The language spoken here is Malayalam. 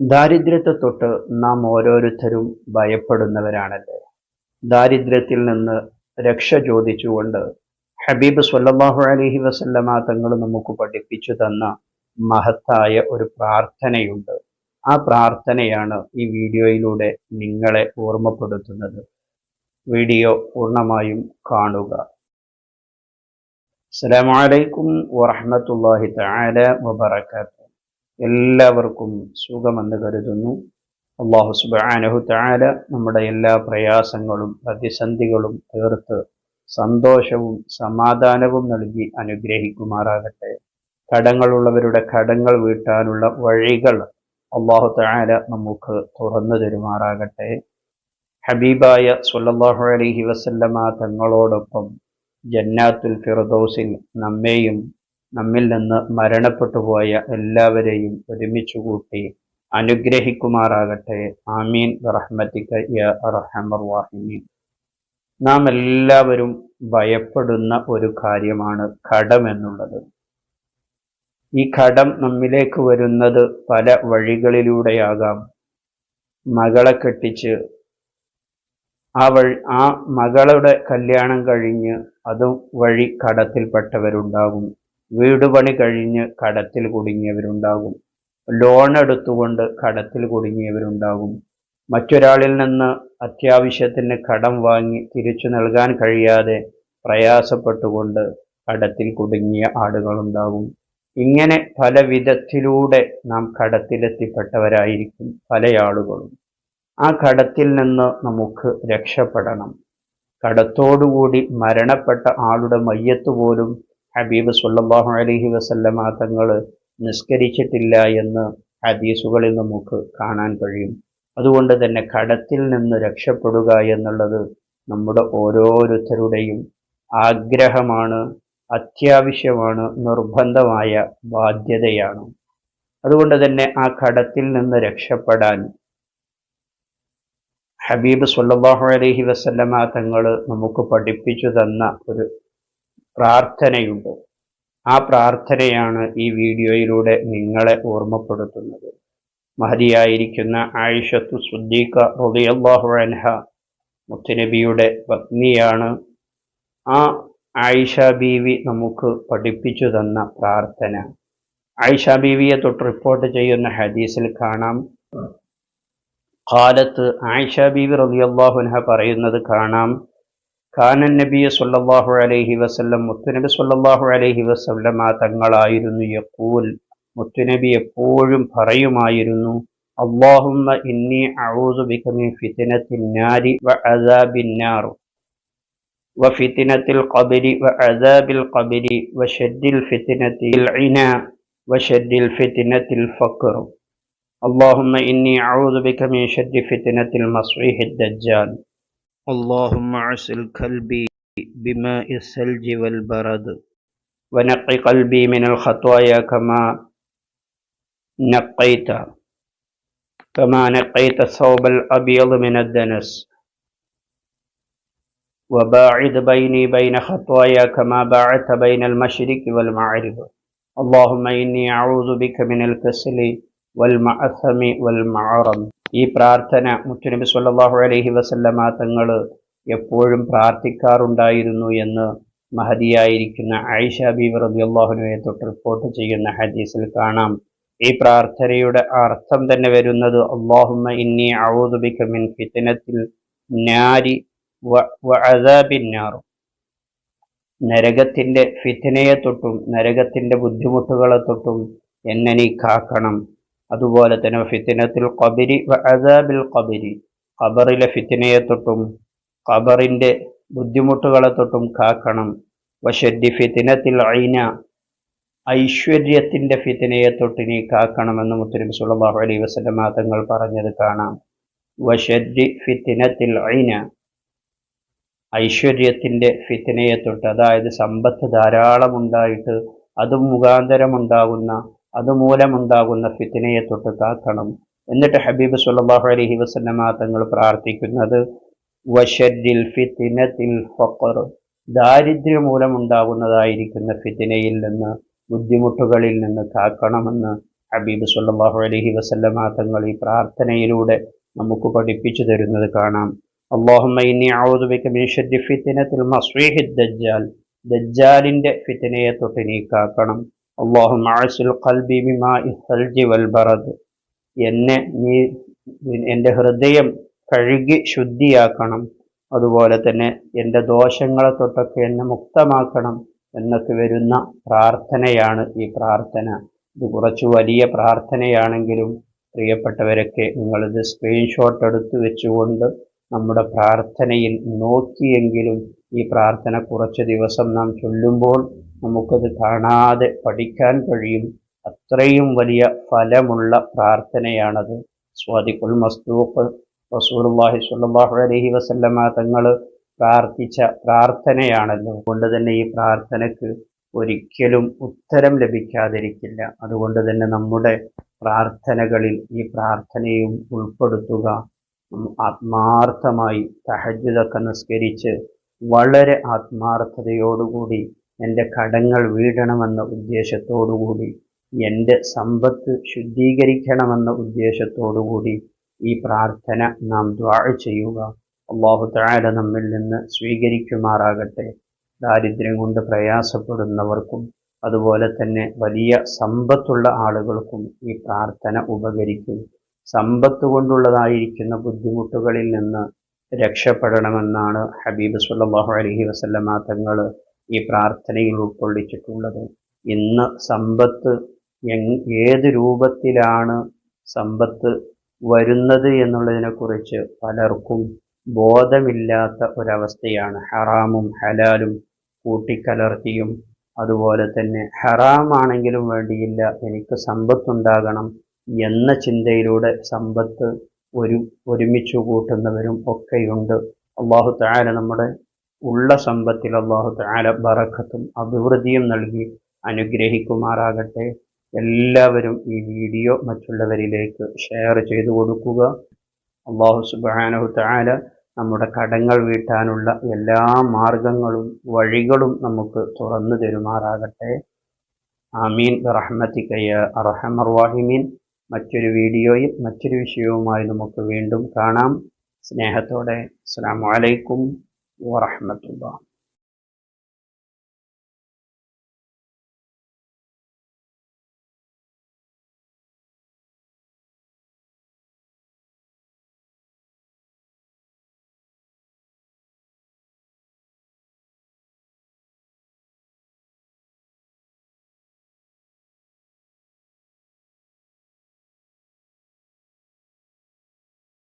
ദാരിദ്ര്യത്തെ തൊട്ട് നാം ഓരോരുത്തരും ഭയപ്പെടുന്നവരാണല്ലേ? ദാരിദ്ര്യത്തിൽ നിന്ന് രക്ഷ ചോദിച്ചുകൊണ്ട് ഹബീബ് സല്ലാഹു അലഹി വസല്ലമ തങ്ങൾ നമുക്ക് പഠിപ്പിച്ചു തന്ന മഹത്തായ ഒരു പ്രാർത്ഥനയുണ്ട്. ആ പ്രാർത്ഥനയാണ് ഈ വീഡിയോയിലൂടെ നിങ്ങളെ ഓർമ്മപ്പെടുത്തുന്നത്. വീഡിയോ പൂർണമായും കാണുക. അസ്സലാമു അലൈക്കും വറഹ്മത്തുള്ളാഹി തആല വബറകാതുഹു. എല്ലാവർക്കും സുഖമെന്ന് കരുതുന്നു. അള്ളാഹു സുബാനഹു തആല നമ്മുടെ എല്ലാ പ്രയാസങ്ങളും പ്രതിസന്ധികളും തീർത്ത് സന്തോഷവും സമാധാനവും നൽകി അനുഗ്രഹിക്കുമാറാകട്ടെ. കടങ്ങളുള്ളവരുടെ കടങ്ങൾ വീട്ടാനുള്ള വഴികൾ അള്ളാഹു തആല നമുക്ക് തുറന്നു തരുമാറാകട്ടെ. ഹബീബായ സുല്ലാഹു അലഹി വസല്ലമ തങ്ങളോടൊപ്പം ജന്നാത്തുൽ ഫിറദോസിൽ നമ്മെയും നമ്മിൽ നിന്ന് മരണപ്പെട്ടു പോയ എല്ലാവരെയും ഒരുമിച്ച് കൂട്ടി അനുഗ്രഹിക്കുമാറാകട്ടെ. ആമീൻ. റഹ്മത്തിക യ അർഹമർ വാഹിമീൻ നാം എല്ലാവരും ഭയപ്പെടുന്ന ഒരു കാര്യമാണ് കടം എന്നുള്ളത്. ഈ കടം നമ്മിലേക്ക് വരുന്നത് പല വഴികളിലൂടെയാകാം. മകളെ കെട്ടിച്ച് ആ വഴി ആ മകളുടെ കല്യാണം കഴിഞ്ഞ് അതും വഴി കടത്തിൽപ്പെട്ടവരുണ്ടാകും. വീട് പണി കഴിഞ്ഞ് കടത്തിൽ കുടുങ്ങിയവരുണ്ടാകും. ലോൺ എടുത്തുകൊണ്ട് കടത്തിൽ കുടുങ്ങിയവരുണ്ടാകും. മറ്റൊരാളിൽ നിന്ന് അത്യാവശ്യത്തിന് കടം വാങ്ങി തിരിച്ചു നൽകാൻ കഴിയാതെ പ്രയാസപ്പെട്ടുകൊണ്ട് കടത്തിൽ കുടുങ്ങിയ ആളുകളുണ്ടാകും ഇങ്ങനെ പല വിധത്തിലൂടെ നാം കടത്തിലെത്തിപ്പെട്ടവരായിരിക്കും പല ആളുകളും ആ കടത്തിൽ നിന്ന് നമുക്ക് രക്ഷപ്പെടണം. കടത്തോടുകൂടി മരണപ്പെട്ട ആളുടെ മയ്യത്ത് പോലും ഹബീബ് സല്ലല്ലാഹു അലഹി വസല്ലമ തങ്ങൾ നിസ്കരിച്ചിട്ടില്ല എന്ന് ഹദീസുകളിൽ നമുക്ക് കാണാൻ കഴിയും. അതുകൊണ്ട് തന്നെ കടത്തിൽ നിന്ന് രക്ഷപ്പെടുക എന്നുള്ളത് നമ്മുടെ ഓരോരുത്തരുടെയും ആഗ്രഹമാണ് അത്യാവശ്യമാണ് നിർബന്ധമായ ബാധ്യതയാണ്. അതുകൊണ്ട് തന്നെ ആ കടത്തിൽ നിന്ന് രക്ഷപ്പെടാൻ ഹബീബ് സുല്ലാഹു അലഹി വസല്ലമ തങ്ങൾ നമുക്ക് പഠിപ്പിച്ചു തന്ന ഒരു പ്രാർത്ഥനയുണ്ട്. ആ പ്രാർത്ഥനയാണ് ഈ വീഡിയോയിലൂടെ നിങ്ങളെ ഓർമ്മപ്പെടുത്തുന്നത്. മഹതിയായിരിക്കുന്ന ആയിഷത്തു സുദ്ദീഖ റളിയല്ലാഹു അൻഹ മുത്തുനബിയുടെ പത്നിയാണ്. ആ ആയിഷ ബീവി നമുക്ക് പഠിപ്പിച്ചു തന്ന പ്രാർത്ഥന. ആയിഷ ബീവിയെ തൊട്ട് റിപ്പോർട്ട് ചെയ്യുന്ന ഹദീസിൽ കാണാം. കാലത്ത് ആയിഷ ബീവി റളിയല്ലാഹു അൻഹ പറയുന്നത് കാണാം. ഖാനൻ നബി സല്ലല്ലാഹു അലൈഹി വസല്ലം മുത്തുനബി സല്ലല്ലാഹു അലൈഹി വസല്ലം ആ തങ്ങളായിരുന്നു യഖൂൽ മുത്തുനബി എപ്പോഴും പറയുമായിരുന്നു അള്ളാഹുമ്മ ഇന്നി അഊദു ബിക മിൻ ഫിത്നത്തിൻ നാരി വ അദാബിൻ നാർ وفتنة القبر وعذاب القبر وشد الفتنة العنا وشد الفتنة الفقر اللهم إني أعوذ بك من شر فتنة المصيح الدجال اللهم عسل قلبي بماء الثلج والبرد. ونقي قلبي من الخطايا كما نقيت كما نقيت الثوب الأبيض من الدنس. وباعد بيني بين خطايا كما باعدت بين المشرق والمغرب. اللهم إني أعوذ بك من الكسل والمعثم والمعرم. ഈ പ്രാർത്ഥന മുത്തുനബി സല്ലാഹു അലഹി വസല്ലമ തങ്ങൾ എപ്പോഴും പ്രാർത്ഥിക്കാറുണ്ടായിരുന്നു എന്ന് മഹതിയായിരിക്കുന്ന ആയിഷ ബീബി റളിയല്ലാഹുവിനെ തൊട്ട് റിപ്പോർട്ട് ചെയ്യുന്ന ഹദീസിൽ കാണാം. ഈ പ്രാർത്ഥനയുടെ അർത്ഥം തന്നെ വരുന്നത് അള്ളാഹുമ്മ ഇന്നി ബിക മിൻ ഫിത്നത്തിൽ നാരി വ അദാബിൻ നാർ. നരകത്തിന്റെ ഫിത്നയെ തൊട്ടും നരകത്തിന്റെ ബുദ്ധിമുട്ടുകളെ തൊട്ടും എന്നെ നീ കാക്കണം. അതുപോലെ തന്നെ ഫിത്തിനത്തിൽ കബരി അസാബിൽ കബരി ഖബറിലെ ഫിത്തിനയെ തൊട്ടും ഖബറിന്റെ ബുദ്ധിമുട്ടുകളെ തൊട്ടും കാക്കണം. വഷദ്ദി ഫിത്തിനത്തിൽ ഐന ഐശ്വര്യത്തിന്റെ ഫിത്തിനയെ തൊട്ട് നീ കാക്കണമെന്ന് മുത്തലിം സുല്ലാഹു അലൈ വസല്ലമ തങ്ങൾ പറഞ്ഞത് കാണാം. വഷദ്ദി ഫിത്തിനത്തിൽ ഐന ഐശ്വര്യത്തിന്റെ ഫിത്തിനയെ തൊട്ട് അതായത് സമ്പത്ത് ധാരാളം ഉണ്ടായിട്ട് അതും മുഖാന്തരമുണ്ടാകുന്ന അതുമൂലമുണ്ടാകുന്ന ഫിത്തിനയെ തൊട്ട് കാക്കണം എന്നിട്ട് ഹബീബ് സുല്ലാഹു അലഹി വസ്ലമ തങ്ങൾ പ്രാർത്ഥിക്കുന്നത് വഷരിൽ ഫിത്തിനത്തിൽ ഫഖർ. ദാരിദ്ര്യം മൂലമുണ്ടാകുന്നതായിരിക്കുന്ന ഫിത്തിനയിൽ നിന്ന് ബുദ്ധിമുട്ടുകളിൽ നിന്ന് കാക്കണമെന്ന് ഹബീബ് സുല്ലാഹു അലഹി വസ്ലമ തങ്ങൾ ഈ പ്രാർത്ഥനയിലൂടെ നമുക്ക് പഠിപ്പിച്ചു തരുന്നത് കാണാം. ദജ്ജാലിന്റെ ഫിത്തിനയെ തൊട്ട് നീക്കാക്കണം എന്നെ നീ എന്റെ ഹൃദയം കഴുകി ശുദ്ധിയാക്കണം. അതുപോലെ തന്നെ എന്റെ ദോഷങ്ങളെ തൊട്ടൊക്കെ എന്നെ മുക്തമാക്കണം എന്നൊക്കെ വരുന്ന പ്രാർത്ഥനയാണ് ഈ പ്രാർത്ഥന. ഇത് കുറച്ച് വലിയ പ്രാർത്ഥനയാണെങ്കിലും പ്രിയപ്പെട്ടവരൊക്കെ നിങ്ങളിത് സ്ക്രീൻഷോട്ട് എടുത്തു വെച്ചുകൊണ്ട് നമ്മുടെ പ്രാർത്ഥനയിൽ നോക്കിയെങ്കിലും ഈ പ്രാർത്ഥന കുറച്ച് ദിവസം നാം ചൊല്ലുമ്പോൾ നമുക്കത് കാണാതെ പഠിക്കാൻ കഴിയും. അത്രയും വലിയ ഫലമുള്ള പ്രാർത്ഥനയാണത്. സ്വാദിഖുൽ മസ്തൂഖ് റസൂലുള്ളാഹി സുല്ലാഹു അലഹി വസല്ലമ തങ്ങൾ പ്രാർത്ഥിച്ച പ്രാർത്ഥനയാണല്ലോ. അതുകൊണ്ട് തന്നെ ഈ പ്രാർത്ഥനയ്ക്ക് ഒരിക്കലും ഉത്തരം ലഭിക്കാതിരിക്കില്ല. അതുകൊണ്ട് തന്നെ നമ്മുടെ പ്രാർത്ഥനകളിൽ ഈ പ്രാർത്ഥനയും ഉൾപ്പെടുത്തുക. ആത്മാർത്ഥമായി തഹജ്ജുദൊക്കെ നിസ്കരിച്ച് വളരെ ആത്മാർത്ഥതയോടുകൂടി എന്റെ കടങ്ങൾ വീഴണമെന്ന ഉദ്ദേശത്തോടുകൂടി എന്റെ സമ്പത്ത് ശുദ്ധീകരിക്കണമെന്ന ഉദ്ദേശത്തോടുകൂടി ഈ പ്രാർത്ഥന നാം ദ്വാ ചെയ്യുക. അള്ളാഹു താര നമ്മിൽ നിന്ന് സ്വീകരിക്കുമാറാകട്ടെ. ദാരിദ്ര്യം കൊണ്ട് പ്രയാസപ്പെടുന്നവർക്കും അതുപോലെ തന്നെ വലിയ സമ്പത്തുള്ള ആളുകൾക്കും ഈ പ്രാർത്ഥന ഉപകരിക്കും. സമ്പത്ത് കൊണ്ടുള്ളതായിരിക്കുന്ന ബുദ്ധിമുട്ടുകളിൽ നിന്ന് രക്ഷപ്പെടണമെന്നാണ് ഹബീബ് സുല്ലാഹു അലഹി വസല്ലമ തങ്ങൾ ഈ പ്രാർത്ഥനയിൽ ഉൾക്കൊള്ളിച്ചിട്ടുള്ളത്. ഇന്ന് സമ്പത്ത് ഏത് രൂപത്തിലാണ് സമ്പത്ത് വരുന്നത് എന്നുള്ളതിനെക്കുറിച്ച് പലർക്കും ബോധമില്ലാത്ത ഒരവസ്ഥയാണ്. ഹറാമും ഹലാലും കൂട്ടിക്കലർത്തിയും അതുപോലെ തന്നെ ഹറാമാണെങ്കിലും വേണ്ടിയില്ല എനിക്ക് സമ്പത്തുണ്ടാകണം എന്ന ചിന്തയിലൂടെ സമ്പത്ത് ഒരു ഒരുമിച്ച് കൂട്ടുന്നവരും ഒക്കെയുണ്ട്. അള്ളാഹു താര നമ്മുടെ ഉള്ള സമ്പത്തിൽ അള്ളാഹു താര ബറക്കത്തും അഭിവൃദ്ധിയും നൽകി അനുഗ്രഹിക്കുമാറാകട്ടെ. എല്ലാവരും ഈ വീഡിയോ മറ്റുള്ളവരിലേക്ക് ഷെയർ ചെയ്തു കൊടുക്കുക. അള്ളാഹു സുബാനഹു താര നമ്മുടെ കടങ്ങൾ വീട്ടാനുള്ള എല്ലാ മാർഗങ്ങളും വഴികളും നമുക്ക് തുറന്നു തരുമാറാകട്ടെ. ആമീൻ. റഹ്മത്തിക്കയ്യ അറഹമർവാഹിമീൻ മറ്റൊരു വീഡിയോയിൽ മറ്റൊരു വിഷയവുമായി നമുക്ക് വീണ്ടും കാണാം. സ്നേഹത്തോടെ. അസ്സാം വലൈക്കും വറഹമത്തുള്ള